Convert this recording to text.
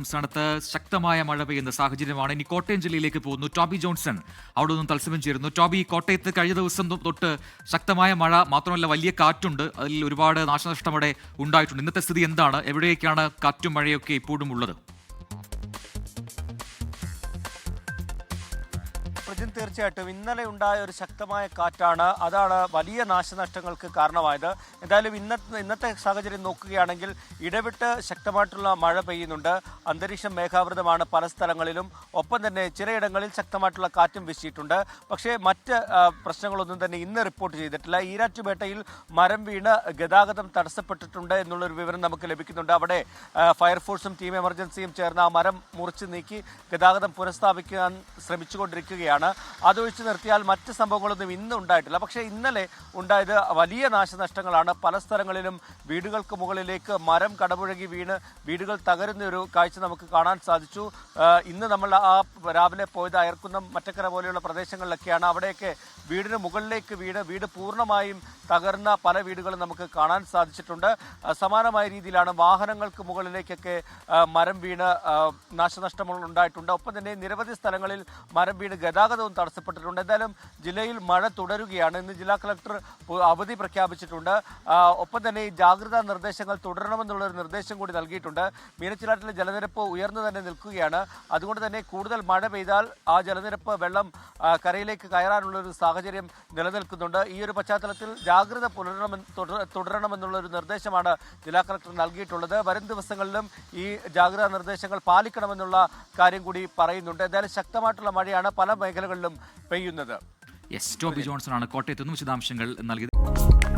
സംസ്ഥാനത്ത് ശക്തമായ മഴ പെയ്യുന്ന സാഹചര്യമാണ്. ഇനി കോട്ടയം ജില്ലയിലേക്ക് പോകുന്നു. ടോബി ജോൺസൺ അവിടെ നിന്നും തത്സമയം ചേരുന്നു. ടോബി കോട്ടയത്ത് കഴിഞ്ഞ ദിവസം തൊട്ട് ശക്തമായ മഴ മാത്രമല്ല വലിയ കാറ്റുണ്ട്. അതിൽ ഒരുപാട് നാശനഷ്ടം അവിടെ ഉണ്ടായിട്ടുണ്ട്. ഇന്നത്തെ സ്ഥിതി എന്താണ്? എവിടേക്കാണ് കാറ്റും മഴയൊക്കെ ഇപ്പോഴും ഉള്ളത്? പ്രജിൻ തീർച്ചയായിട്ടും ഇന്നലെ ഉണ്ടായ ഒരു ശക്തമായ കാറ്റാണ്. അതാണ് വലിയ നാശനഷ്ടങ്ങൾക്ക് കാരണമായത്. എന്തായാലും ഇന്നത്തെ ഇന്നത്തെ സാഹചര്യം നോക്കുകയാണെങ്കിൽ ഇടവിട്ട് ശക്തമായിട്ടുള്ള മഴ പെയ്യുന്നുണ്ട്. അന്തരീക്ഷം മേഘാവൃതമാണ് പല സ്ഥലങ്ങളിലും. ഒപ്പം തന്നെ ചിലയിടങ്ങളിൽ ശക്തമായിട്ടുള്ള കാറ്റും വീശിയിട്ടുണ്ട്. പക്ഷേ മറ്റ് പ്രശ്നങ്ങളൊന്നും തന്നെ ഇന്ന് റിപ്പോർട്ട് ചെയ്തിട്ടില്ല. ഈരാറ്റുപേട്ടയിൽ മരം വീണ് ഗതാഗതം തടസ്സപ്പെട്ടിട്ടുണ്ട് എന്നുള്ളൊരു വിവരം നമുക്ക് ലഭിക്കുന്നുണ്ട്. അവിടെ ഫയർഫോഴ്സും ടീം എമർജൻസിയും ചേർന്ന് ആ മരം മുറിച്ച് നീക്കി ഗതാഗതം പുനഃസ്ഥാപിക്കാൻ ശ്രമിച്ചുകൊണ്ടിരിക്കുകയാണ്. അതൊഴിച്ചു നിർത്തിയാൽ മറ്റ് സംഭവങ്ങളൊന്നും ഇന്ന് ഉണ്ടായിട്ടില്ല. പക്ഷേ ഇന്നലെ ഉണ്ടായത് വലിയ നാശനഷ്ടങ്ങളാണ്. പല സ്ഥലങ്ങളിലും വീടുകൾക്ക് മുകളിലേക്ക് മരം കടപുഴകി വീണ് വീടുകൾ തകരുന്ന ഒരു കാഴ്ച നമുക്ക് കാണാൻ സാധിച്ചു. ഇന്ന് നമ്മൾ ആ രാവിലെ പോയത് അയർക്കുന്നം മറ്റക്കര പോലെയുള്ള പ്രദേശങ്ങളിലൊക്കെയാണ്. അവിടെയൊക്കെ വീടിന് മുകളിലേക്ക് വീണ് വീട് പൂർണമായും തകർന്ന പല വീടുകളും നമുക്ക് കാണാൻ സാധിച്ചിട്ടുണ്ട്. സമാനമായ രീതിയിലാണ് വാഹനങ്ങൾക്ക് മുകളിലേക്കൊക്കെ മരം വീണ് നാശനഷ്ടങ്ങൾ ഉണ്ടായിട്ടുണ്ട്. ഒപ്പം തന്നെ നിരവധി സ്ഥലങ്ങളിൽ മരം വീണ് ഗതാഗതവും തടസ്സപ്പെട്ടിട്ടുണ്ട്. എന്തായാലും ജില്ലയിൽ മഴ തുടരുകയാണ്. ഇന്ന് ജില്ലാ കളക്ടർ അവധി പ്രഖ്യാപിച്ചിട്ടുണ്ട്. ഒപ്പം തന്നെ ഈ ജാഗ്രതാ നിർദ്ദേശങ്ങൾ തുടരണമെന്നുള്ള ഒരു നിർദ്ദേശം കൂടി നൽകിയിട്ടുണ്ട്. മീനച്ചിലാട്ടിലെ ജലനിരപ്പ് ഉയർന്നു തന്നെ നിൽക്കുകയാണ്. അതുകൊണ്ട് തന്നെ കൂടുതൽ മഴ പെയ്താൽ ആ ജലനിരപ്പ് വെള്ളം കരയിലേക്ക് കയറാനുള്ള ഒരു സാഹചര്യം നിലനിൽക്കുന്നുണ്ട്. ഈ ഒരു പശ്ചാത്തലത്തിൽ പുലരണമെന്ന് തുടര- തുടരണമെന്നുള്ള ഒരു നിർദ്ദേശമാണ് ജില്ലാ കളക്ടർ നൽകിയിട്ടുള്ളത്. വരും ദിവസങ്ങളിലും ഈ ജാഗ്രതാ നിർദ്ദേശങ്ങൾ പാലിക്കണമെന്നുള്ള കാര്യം കൂടി പറയുന്നുണ്ട്. എന്തായാലും ശക്തമായിട്ടുള്ള മഴയാണ് പല മേഖലകളിലും പെയ്യുന്നത്. എസ് ടോബി ജോൺസൺ ആണ് കോട്ടയത്ത് നിന്നും വിശദാംശങ്ങൾ നൽകിയത്.